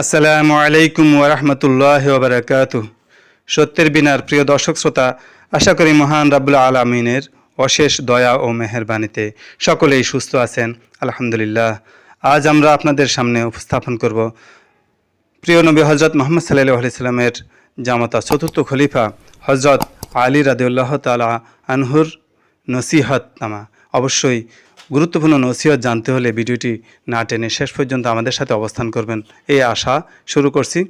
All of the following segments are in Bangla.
আসসালামু আলাইকুম ওরহমতুল্লাহ ওবরাকাত সত্যের বিনার প্রিয় দর্শক শ্রোতা, আশা করি মহান রাব্বুল আলমিনের অশেষ দয়া ও মেহেরবানিতে সকলেই সুস্থ আছেন, আলহামদুলিল্লাহ। আজ আমরা আপনাদের সামনে উপস্থাপন করব প্রিয় নবী হজরত মোহাম্মদ সাল্লাহ আলাইসাল্লামের জামাতা চতুর্থ খলিফা হজরত আলী রাদিউল্লাহ তালা আনহুর নসিহত নামা অবশ্যই গুরুত্বপূর্ণ নসিহত জানতে হলে ভিডিওটি না টেনে শেষ পর্যন্ত আমাদের সাথে অবস্থান করবেন। এই আশা শুরু করছি।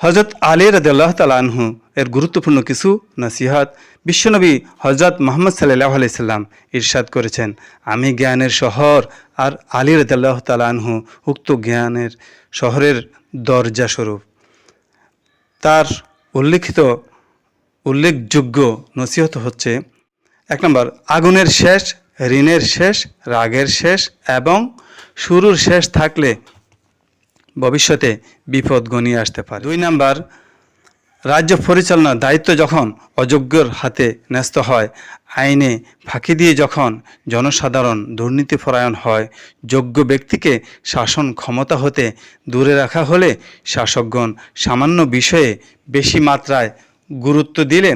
হজরত আলী রাদিল্লাহ তালাহু এর গুরুত্বপূর্ণ কিছু নসিহাত বিশ্বনবী হজরত মোহাম্মদ সাল্লাহ আলাইসাল্লাম ইরশাদ করেছেন। আমি জ্ঞানের শহর আর আলী রাদিল্লাহ তালাহু উক্ত জ্ঞানের শহরের দরজা স্বরূপ। তার উল্লিখিত, উল্লেখযোগ্য নসিহত হচ্ছে, এক নম্বর, আগুনের শেষ, ঋণের শেষ, রাগের শেষ এবং শুরুর শেষ থাকলে ভবিষ্যতে বিপদ গণিয়ে আসতে পারে। দুই নাম্বার রাজ্য পরিচালনার দায়িত্ব যখন অযোগ্যর হাতে ন্যস্ত হয়, আইনে ফাঁকি দিয়ে যখন জনসাধারণ দুর্নীতিপরায়ণ হয়, যোগ্য ব্যক্তিকে শাসন ক্ষমতা হতে দূরে রাখা হলে শাসকগণ সামান্য বিষয়ে বেশি মাত্রায় গুরুত্ব দিলে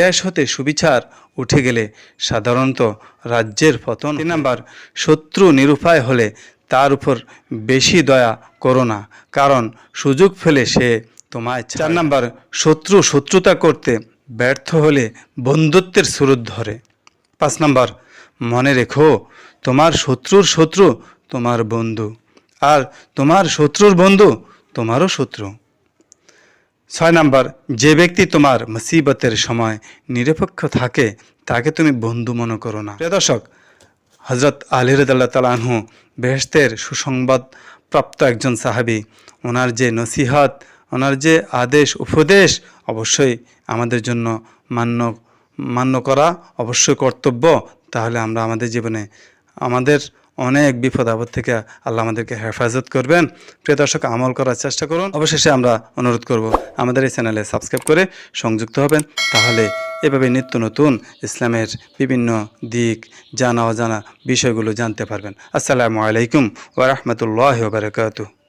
দেশ হতে সুবিচার উঠে গেলে সাধারণত রাজ্যের পতন তিন নাম্বার, শত্রু নিরুপায় হলে তার উপর বেশি দয়া করো না, কারণ সুযোগ ফেলে সে তোমায় চার নাম্বার, শত্রু শত্রুতা করতে ব্যর্থ হলে বন্ধুত্বের সুরত ধরে। পাঁচ নাম্বার, মনে রেখো, তোমার শত্রুর শত্রু তোমার বন্ধু, আর তোমার শত্রুর বন্ধু তোমারও শত্রু। ছয় নাম্বার, যে ব্যক্তি তোমার মুসিবতের সময় নিরপেক্ষ থাকে, তাকে তুমি বন্ধু মনে করো না। প্রিয় দর্শক হজরত আলী রদাল্লাহ তালাহু বেহেস্তের সুসংবাদ প্রাপ্ত একজন সাহাবি, ওনার যে নসিহত ওনার যে আদেশ, উপদেশ অবশ্যই আমাদের জন্য মান্য মান্য করা অবশ্যই কর্তব্য। তাহলে আমরা আমাদের জীবনে আমাদের অনেক বিপদ আপদ থেকে আল্লাহ আমাদেরকে হেফাজত করবেন। প্রিয় দর্শক, আমল করার চেষ্টা করুন। অবশেষে আমরা অনুরোধ করব, আমাদের এই চ্যানেলে সাবস্ক্রাইব করে সংযুক্ত হবেন। তাহলে এভাবে নিত্য নতুন ইসলামের বিভিন্ন দিক জানা অজানা বিষয়গুলো জানতে পারবেন। আসসালামু আলাইকুম ওরহমতুল্লাহ বারকাতু